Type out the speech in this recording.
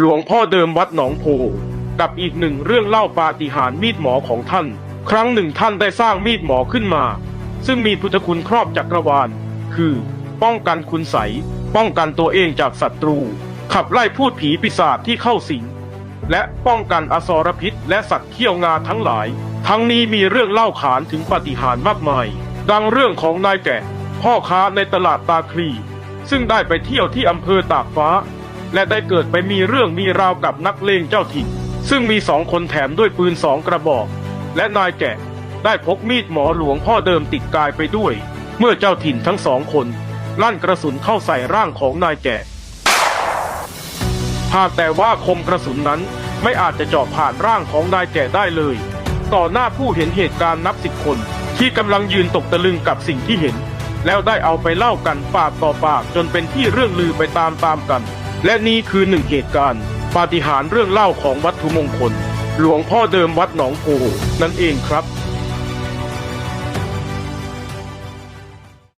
หลวงพ่อเดิมวัดหนองโพกับอีกหนึ่งเรื่องเล่าปาฏิหาริย์มีดหมอของท่าน ครั้งหนึ่งท่านได้สร้างมีดหมอขึ้นมา ซึ่งมีพุทธคุณครอบจักรวาล คือ ป้องกันคุณใสป้องกันตัวเองจากศัตรู ขับไล่พูดผีปีศาจที่เข้าสิง และป้องกันอสรพิษและสัตว์เขี้ยวงาทั้งหลาย ทั้งนี้มีเรื่องเล่าขานถึงปาฏิหาริย์มากมาย ดังเรื่องของนายแก่ พ่อค้าในตลาดตาคลี ซึ่งได้ไปเที่ยวที่อำเภอตากฟ้า และได้เกิดไปมีเรื่องมีราวกับนักเลงเจ้าถิ่นซึ่งมีสองคนแถมด้วยปืนสองกระบอก และนายแก่ได้พกมีดหมอหลวงพ่อเดิมติดกายไปด้วย เมื่อเจ้าถิ่นทั้งสองคน ลั่นกระสุนเข้าใส่ร่างของนายแก่หากแต่ว่าคมกระสุนนั้นไม่อาจจะเจาะผ่านร่างของนายแก่ได้เลย ต่อหน้าผู้เห็นเหตุการณ์นับสิบคน ที่กำลังยืนตกตะลึงกับสิ่งที่เห็น แล้วได้เอาไปเล่ากันปากต่อปากจนเป็นที่เรื่องลือไปตามตามๆกัน และนี่คือหนึ่งเหตุการณ์ ปาฏิหาริย์เรื่องเล่าของวัตถุมงคล หลวงพ่อเดิมวัดหนองโพนั่นเองครับ